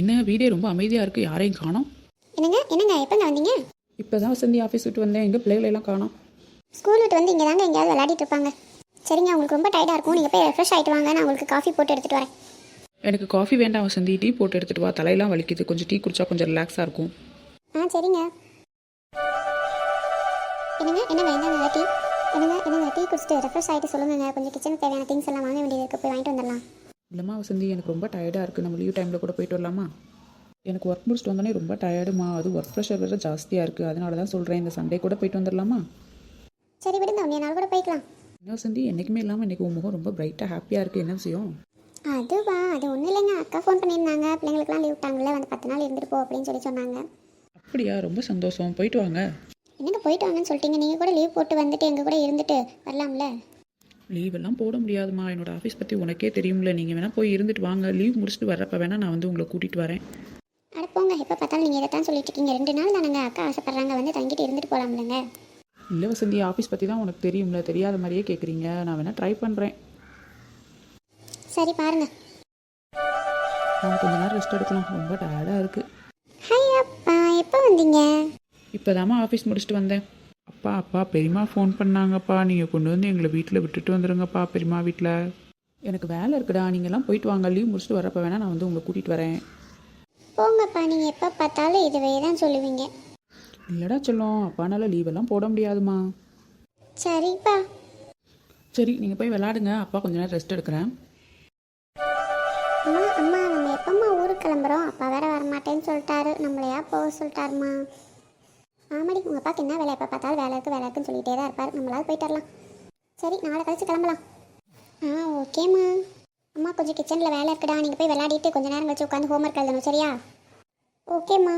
என்ன வீடே ரொம்ப அமைதியாக இருக்குது யாரையும் காணோம்? என்னங்க என்னங்க எப்போங்க வந்தீங்க? இப்போ தான் வசந்தி ஆஃபீஸ் விட்டு வந்தேன் எங்கள் பிள்ளைகளை எல்லாம் காணோம். ஸ்கூல் விட்டு வந்து இங்கே தாங்க எங்கேயாவது விளையாடிட்டு இருப்பாங்க. சரிங்க உங்களுக்கு ரொம்ப டயர்டாக இருக்கும் நீங்கள் போய் ரெஃப்ரெஷ் ஆகிட்டு வாங்க நான் உங்களுக்கு காஃபி போட்டு எடுத்துகிட்டு வரேன். எனக்கு காஃபி வேண்டாம் வசந்தி டீ போட்டு எடுத்துகிட்டு வா தலையெல்லாம் வலிக்குது கொஞ்சம் டீ குடிச்சா கொஞ்சம் ரிலாக்ஸாக இருக்கும். ஆ சரிங்க. என்னங்க என்னங்க என்னங்க டீ என்னங்க என்னங்க டீ குடிச்சிட்டு ரெஃப்ரெஷ் ஆகிட்டு சொல்லுங்க கொஞ்சம் கிச்சனுக்கு தேவையான திங்ஸ் எல்லாம் வாங்க வேண்டியது இருக்கு போய் வாங்கிட்டு வந்துடலாம். இல்லைம்மா வசந்தி எனக்கு ரொம்ப டயர்டாக இருக்குது நம்ம லீவ் டைமில் கூட போயிட்டு வரலாமா? எனக்கு ஒர்க் முடிச்சுட்டு வந்தோடனே ரொம்ப டயர்டுமா அது ஒர்க் ப்ரெஷர் வேறு ஜாஸ்தியாக இருக்குது அதனால தான் சொல்கிறேன் இந்த சண்டே கூட போயிட்டு வந்துடலாமா சரி விடுங்க நாள் கூட போய்க்கலாம். என்ன வசந்தி? என்றைக்குமே இல்லாமல் இன்றைக்கி உன் முகம் ரொம்ப பிரைட்டாக ஹாப்பியாக இருக்குது என்ன விஷயம்? அதுவா? அது ஒன்றும் இல்லைங்க. அக்கா ஃபோன் பண்ணியிருந்தாங்க. பிள்ளைங்களுக்குலாம் லீவ் விட்டாங்கல்ல வந்து பத்து நாள் இருந்துட்டு போ அப்படின்னு சொல்லி சொன்னாங்க. அப்படியா? ரொம்ப சந்தோஷம். போயிட்டு வாங்க. என்னங்க போயிட்டு வாங்கன்னு சொல்லிட்டீங்க? நீங்கள் கூட லீவ் போட்டு வந்துட்டு எங்கள் கூட இருந்துட்டு வரலாம்ல? லீவ் எல்லாம் போட முடியாதுமா என்னோட ஆஃபீஸ் பற்றி உனக்கே தெரியும்ல. நீங்கள் வேணால் போய் இருந்துட்டு வாங்க. லீவ் முடிச்சுட்டு வரப்ப வேணால் நான் வந்து உங்களை கூட்டிகிட்டு வரேன். அட போங்க. எப்போ பார்த்தாலும் நீங்கள் இதை தான் சொல்லிட்டு இருக்கீங்க. ரெண்டு நாள் தானங்க அக்கா ஆசைப்படுறாங்க. வந்து தங்கிட்டு இருந்துட்டு போகலாம்லங்க இல்லை வசந்தி ஆஃபீஸ் பற்றி தான் உனக்கு தெரியும்ல. தெரியாத மாதிரியே கேட்குறீங்க நான் வேணால் ட்ரை பண்ணுறேன் சரி பாருங்க. நான் கொஞ்ச நேரம் ரெஸ்ட் எடுக்கலாம். ரொம்ப டயர்டாக இருக்குது ஹாய் அப்பா. எப்போ வந்தீங்க? இப்போ ஆஃபீஸ் முடிச்சுட்டு வந்தேன். அப்பா அப்பா பெரியம்மா ஃபோன் பண்ணாங்கப்பா. நீங்கள் கொண்டு வந்து எங்களை வீட்டில் விட்டுட்டு வந்துடுங்கப்பா பெரியம்மா வீட்டில். எனக்கு வேலை இருக்குடா. நீங்கள்லாம் போயிட்டு வாங்க. லீவ் முடிச்சுட்டு வரப்போ வேணால் நான் வந்து உங்களை கூட்டிகிட்டு வரேன். போங்கப்பா. நீங்கள் எப்போ பார்த்தாலும் இதுவே தான் சொல்லுவீங்க. இல்லைடா சொல்லும். அப்பானால லீவெல்லாம் போட முடியாதுமா சரிப்பா. சரி நீங்கள் போய் விளாடுங்க அப்பா கொஞ்ச நேரம் ரெஸ்ட் எடுக்கிறேன். அம்மா அம்மா நம்ம எப்பம்மா ஊருக்கு கிளம்புறோம்? அப்பா வேற வரமாட்டேன்னு சொல்லிட்டாரு. நம்மளையா போக சொல்லிட்டாருமா? ஆமாடி உங்கள் அப்பாவுக்கு என்ன வேலை? எப்போ பார்த்தாலும் வேலை இருக்கு வேலை இருக்குன்னு சொல்லிகிட்டே தான் இருப்பார். நம்மளால போயிட்டு வரலாம். சரி நாளை கழிச்சு கிளம்பலாம். ஆ ஓகேம்மா அம்மா கொஞ்சம் கிச்சனில் வேலை இருக்குடா. நீங்கள் போய் விளையாடிட்டு கொஞ்ச நேரம் கழிச்சு உட்காந்து ஹோம்ஒர்க் எழுதணும் சரியா? ஓகேம்மா